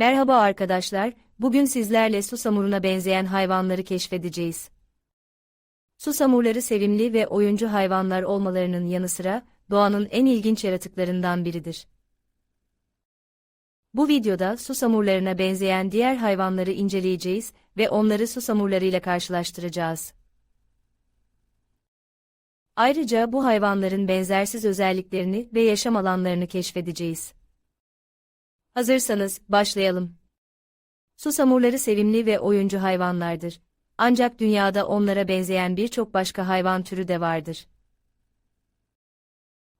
Merhaba arkadaşlar, bugün sizlerle susamuruna benzeyen hayvanları keşfedeceğiz. Susamurları sevimli ve oyuncu hayvanlar olmalarının yanı sıra, doğanın en ilginç yaratıklarından biridir. Bu videoda susamurlarına benzeyen diğer hayvanları inceleyeceğiz ve onları susamurlarıyla karşılaştıracağız. Ayrıca bu hayvanların benzersiz özelliklerini ve yaşam alanlarını keşfedeceğiz. Hazırsanız, başlayalım. Susamurları sevimli ve oyuncu hayvanlardır. Ancak dünyada onlara benzeyen birçok başka hayvan türü de vardır.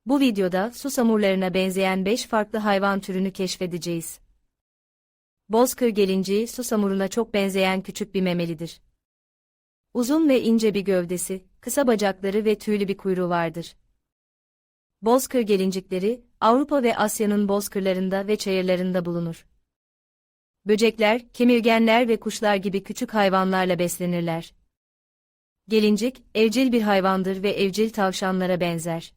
Bu videoda susamurlarına benzeyen 5 farklı hayvan türünü keşfedeceğiz. Bozkır gelinciği susamuruna çok benzeyen küçük bir memelidir. Uzun ve ince bir gövdesi, kısa bacakları ve tüylü bir kuyruğu vardır. Bozkır gelincikleri, Avrupa ve Asya'nın bozkırlarında ve çayırlarında bulunur. Böcekler, kemirgenler ve kuşlar gibi küçük hayvanlarla beslenirler. Gelincik, evcil bir hayvandır ve evcil tavşanlara benzer.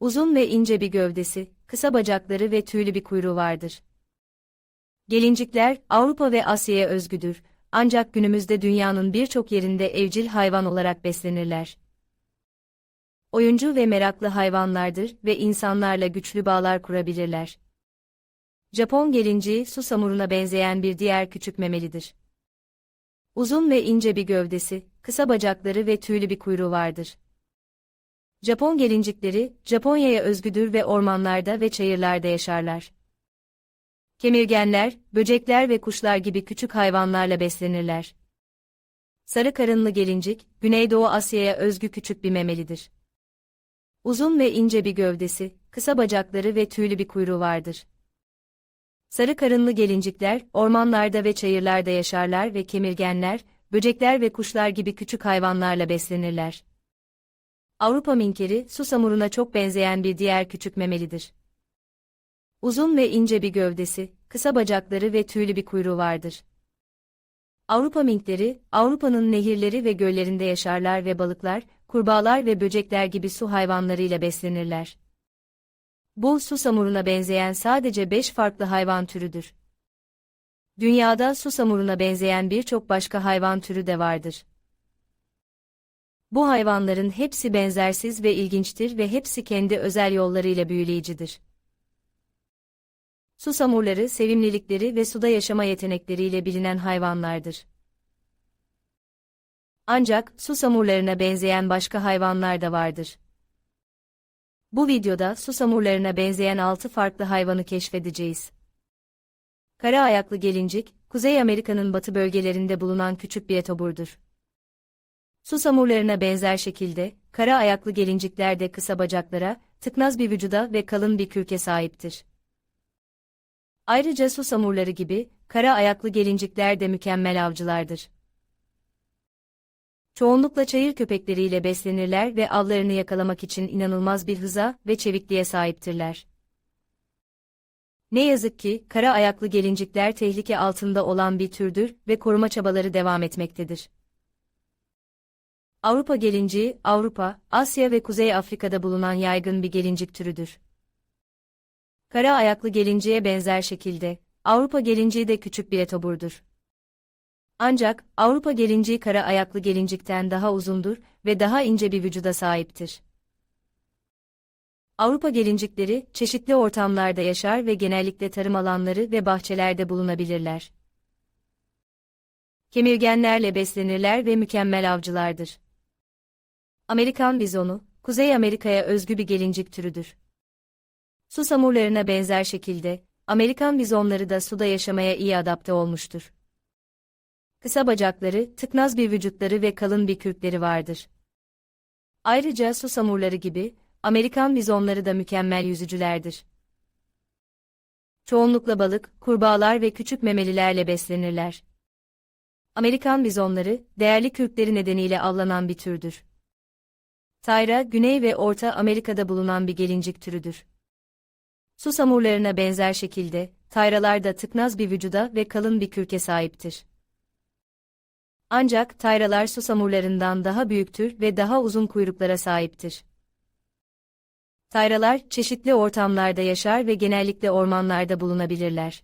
Uzun ve ince bir gövdesi, kısa bacakları ve tüylü bir kuyruğu vardır. Gelincikler, Avrupa ve Asya'ya özgüdür, ancak günümüzde dünyanın birçok yerinde evcil hayvan olarak beslenirler oyuncu ve meraklı hayvanlardır ve insanlarla güçlü bağlar kurabilirler. Japon gelinciği susamuruna benzeyen bir diğer küçük memelidir. Uzun ve ince bir gövdesi, kısa bacakları ve tüylü bir kuyruğu vardır. Japon gelincikleri, Japonya'ya özgüdür ve ormanlarda ve çayırlarda yaşarlar. Kemirgenler, böcekler ve kuşlar gibi küçük hayvanlarla beslenirler. Sarı karınlı gelincik, Güneydoğu Asya'ya özgü küçük bir memelidir. Uzun ve ince bir gövdesi, kısa bacakları ve tüylü bir kuyruğu vardır. Sarı karınlı gelincikler, ormanlarda ve çayırlarda yaşarlar ve kemirgenler, böcekler ve kuşlar gibi küçük hayvanlarla beslenirler. Avrupa minkeri, susamuruna çok benzeyen bir diğer küçük memelidir. Uzun ve ince bir gövdesi, kısa bacakları ve tüylü bir kuyruğu vardır. Avrupa minkleri, Avrupa'nın nehirleri ve göllerinde yaşarlar ve balıklar, kurbağalar ve böcekler gibi su hayvanlarıyla beslenirler. Bu susamuruna benzeyen sadece 5 farklı hayvan türüdür. Dünyada susamuruna benzeyen birçok başka hayvan türü de vardır. Bu hayvanların hepsi benzersiz ve ilginçtir ve hepsi kendi özel yollarıyla büyüleyicidir. Susamurları sevimlilikleri ve suda yaşama yetenekleriyle bilinen hayvanlardır. Ancak susamurlarına benzeyen başka hayvanlar da vardır. Bu videoda susamurlarına benzeyen 6 farklı hayvanı keşfedeceğiz. Kara ayaklı gelincik, Kuzey Amerika'nın batı bölgelerinde bulunan küçük bir etoburdur. Susamurlarına benzer şekilde, kara ayaklı gelincikler de kısa bacaklara, tıknaz bir vücuda ve kalın bir kürke sahiptir. Ayrıca susamurları gibi, kara ayaklı gelincikler de mükemmel avcılardır. Çoğunlukla çayır köpekleriyle beslenirler ve avlarını yakalamak için inanılmaz bir hıza ve çevikliğe sahiptirler. Ne yazık ki, kara ayaklı gelincikler tehlike altında olan bir türdür ve koruma çabaları devam etmektedir. Avrupa gelinciği, Avrupa, Asya ve Kuzey Afrika'da bulunan yaygın bir gelincik türüdür. Kara ayaklı gelinciğe benzer şekilde, Avrupa gelinciği de küçük bir etoburdur. Ancak, Avrupa gelinciği kara ayaklı gelincikten daha uzundur ve daha ince bir vücuda sahiptir. Avrupa gelincikleri, çeşitli ortamlarda yaşar ve genellikle tarım alanları ve bahçelerde bulunabilirler. Kemirgenlerle beslenirler ve mükemmel avcılardır. Amerikan bizonu, Kuzey Amerika'ya özgü bir gelincik türüdür. Susamurlarına benzer şekilde, Amerikan bizonları da suda yaşamaya iyi adapte olmuştur. Kısa bacakları, tıknaz bir vücutları ve kalın bir kürkleri vardır. Ayrıca susamurları gibi, Amerikan bizonları da mükemmel yüzücülerdir. Çoğunlukla balık, kurbağalar ve küçük memelilerle beslenirler. Amerikan bizonları, değerli kürkleri nedeniyle avlanan bir türdür. Tayra, Güney ve Orta Amerika'da bulunan bir gelincik türüdür. Susamurlarına benzer şekilde, tayralar da tıknaz bir vücuda ve kalın bir kürke sahiptir. Ancak tayralar susamurlarından daha büyüktür ve daha uzun kuyruklara sahiptir. Tayralar çeşitli ortamlarda yaşar ve genellikle ormanlarda bulunabilirler.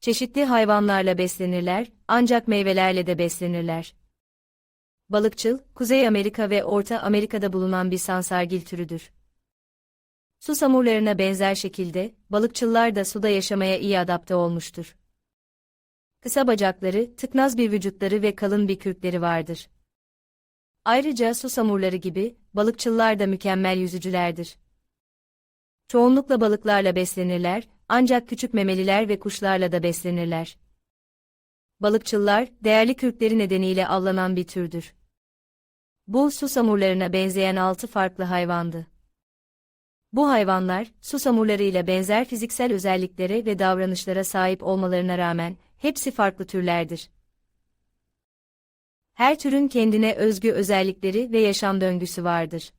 Çeşitli hayvanlarla beslenirler, ancak meyvelerle de beslenirler. Balıkçıl, Kuzey Amerika ve Orta Amerika'da bulunan bir sansargil türüdür. Susamurlarına benzer şekilde, balıkçıllar da suda yaşamaya iyi adapte olmuştur. Kısa bacakları, tıknaz bir vücutları ve kalın bir kürkleri vardır. Ayrıca susamurları gibi, balıkçıllar da mükemmel yüzücülerdir. Çoğunlukla balıklarla beslenirler, ancak küçük memeliler ve kuşlarla da beslenirler. Balıkçıllar, değerli kürkleri nedeniyle avlanan bir türdür. Bu, susamurlarına benzeyen altı farklı hayvandı. Bu hayvanlar, susamurlarıyla benzer fiziksel özelliklere ve davranışlara sahip olmalarına rağmen, hepsi farklı türlerdir. Her türün kendine özgü özellikleri ve yaşam döngüsü vardır.